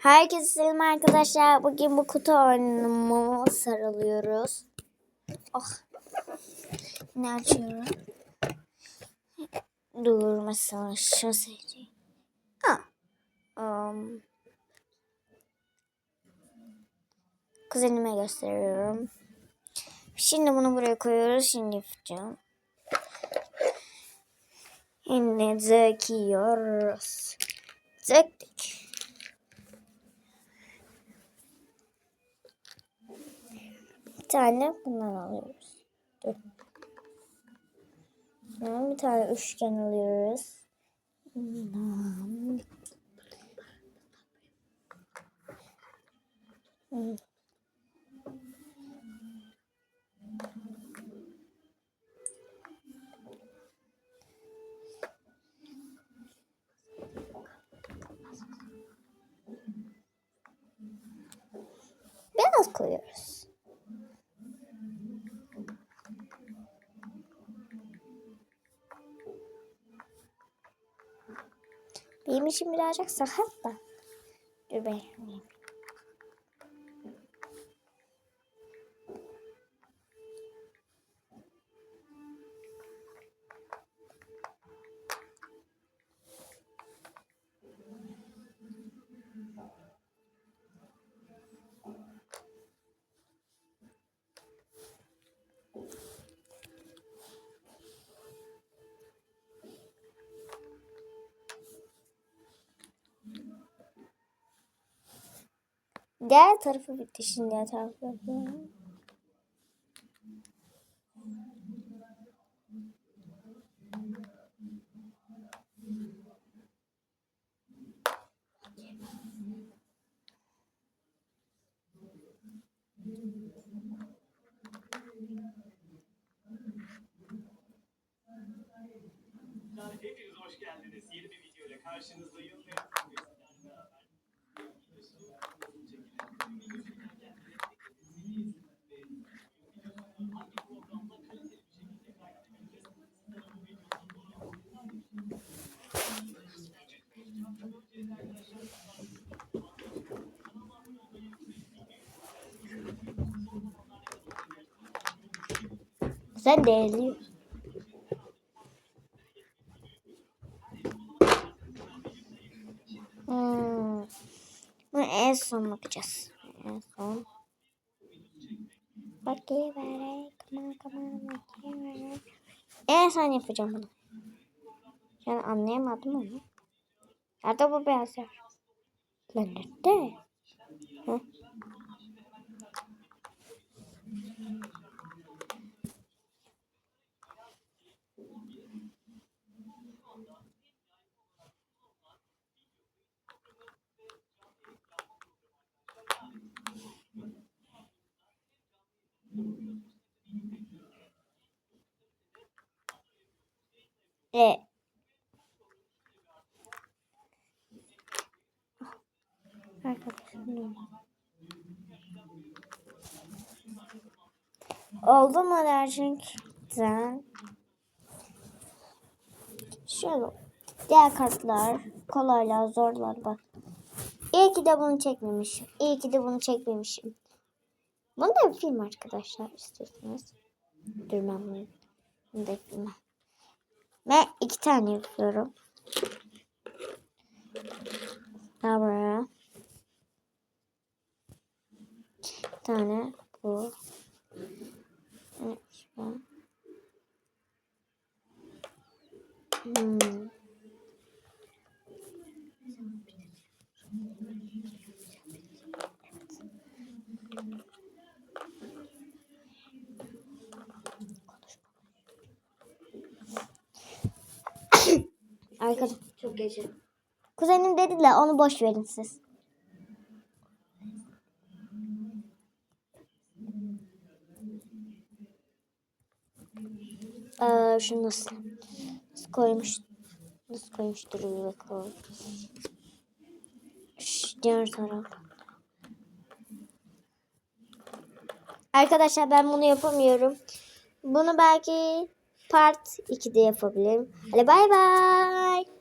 Herkese selam arkadaşlar. Bugün bu kutu oyunumu sarılıyoruz. Oh. Ne açıyorum? Dur mesela şu. Ha. Um, kuzenime gösteriyorum. Şimdi bunu buraya koyuyoruz. Şimdi yapacağım. Şimdi döküyoruz. Döktük. Tane bundan alıyoruz. Dur. Bir tane üçgen alıyoruz. Bundan. Benim işim birazcık sakat da. Dur ben. Diğer tarafı bitti. Şimdi diğer tarafı. Hepiniz hoş geldiniz. Yeni bir video ile karşınızdayım. Sen değerli. Hmm. Bunu en son bakacağız. En son. Bakayım. Come on, come on, bakayım. En son yapacağım bunu. Yani anlayamadım onu. Nerede bu beyaz yer? Lan nerede? Hı? E. Arkadaşım. Oldu mu gerçekten? Şöyle. Diğer kartlar kolaylar zorlar bak. İyi ki de bunu çekmemişim. İyi ki de bunu çekmemişim. Bunu da bir film arkadaşlar istiyorsanız. Dur ben bunu. Bunu da ekleyeyim. Ve iki tane yapıyorum. Daha buraya. Bir tane bu. Evet, şu. Hmm. Arkadaş. Çok gece. Kuzenim dedi de onu boş verin siz. Ee, şunu nasıl, nasıl koymuş nasıl koymuştur bir bakalım. Şş, diğer taraf. Arkadaşlar ben bunu yapamıyorum. Bunu belki part 2'de yapabilirim. Hadi bay bay.